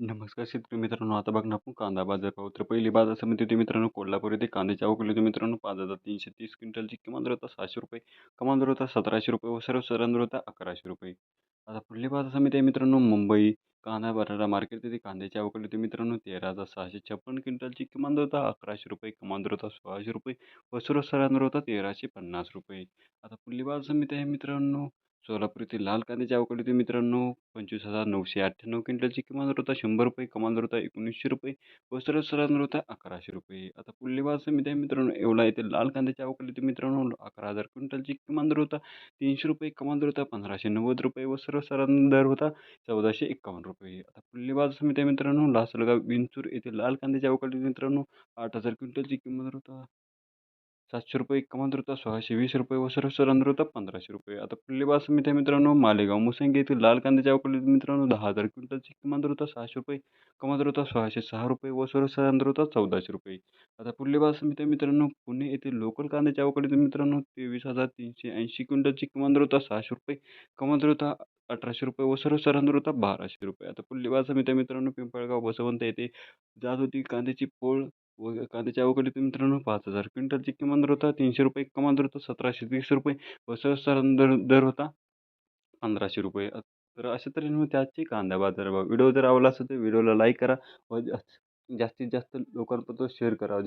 नमस्कार शेतकरी मित्रांनो आता बघ ना आपण कांदा बाजार भाव तर पहिली बाजार समिती होती मित्रांनो कोल्हापूर येथे. कांद्याची आवक केली होती मित्रांनो पाच हजार तीनशे तीस क्विंटलची. किमान दर होता सहाशे रुपये कमान दर होता सतराशे रुपये व सर्व दर होता अकराशे रुपये. आता पुढली बाजार समिती आहे मित्रांनो मुंबई कांदा बटाटा मार्केट येथे कांद्याची आवक केली होती मित्रांनो तेरा हजार सहाशे छप्पन क्विंटलची. किमान दर होता अकराशे रुपये कमान दर होता सोळाशे रुपये व सर्वसाधारण दर होता तेराशे पन्नास रुपये. आता पुढली बाजार समिती आहे मित्रांनो सोलापूर येथे लाल कांद्याची आवक होती मित्रांनो. पंचवीस हजार नऊशे अठ्ठ्याण्णव क्विंटलची किमान दर होता शंभर रुपये कमाल दर होता एकोणीसशे रुपये व सर्वसाधारण होता अकराशे रुपये. आता पुढली बाजार समिती आहे मित्रांनो एवढा येथे लाल कांद्याची आवक होती मित्रांनो अकरा हजार क्विंटलची किमान दर होता तीनशे रुपये कमाल दर होता पंधराशे नव्वद रुपये व सर्वसाधारण दर होता चौदाशे एकावन्न रुपये. आता पुढली बाजार समिती आहे मित्रांनो लासलगाव विंचूर येथे लाल कांद्याची आवक होती मित्रांनो आठ हजार क्विंटलची किंमत दर होता सातशे रुपये कमाल दर होता वीस रुपये व सर्वसाधारण दर होता पंधराशे रुपये. आता पुढली बाजार आहे मित्रांनो मालेगाव मुसंगी येथील लाल कांद्याच्या आवक मित्रांनो दहा हजार क्विंटलची किमान होता सहाशे रुपये. कमाल दर होता सहा रुपये व सर्वसाधारण दर होता चौदाशे रुपये. आता पुढली बाजार आहे मित्रांनो पुणे येथील लोकल कांद्याच्या आवक मित्रांनो तेवीस हजार तीनशे ऐंशी क्विंटलची किमान होता सहाशे रुपये. कमाल होता अठराशे रुपये व सर्वसाधारण दर होता बाराशे रुपये. आता पुढली बाजार आहे मित्रांनो पिंपळगाव बसवंत येथे जात होती कांद्याची पोळ व कांद्याची अवकाळी केली मित्रांनो पाच हजार क्विंटलची किमान दर होता. तीनशे रुपये कमाल दर होता. सतराशे वीस रुपये व सहसरण दर दर होता. पंधराशे रुपये. तर अशा तऱ्हेने होते आजचे कांदा बाजारभाव व्हिडिओ जर आवडला असेल तर व्हिडिओला लाईक करा व जास्तीत जास्त लोकांपर्यंत शेअर करा.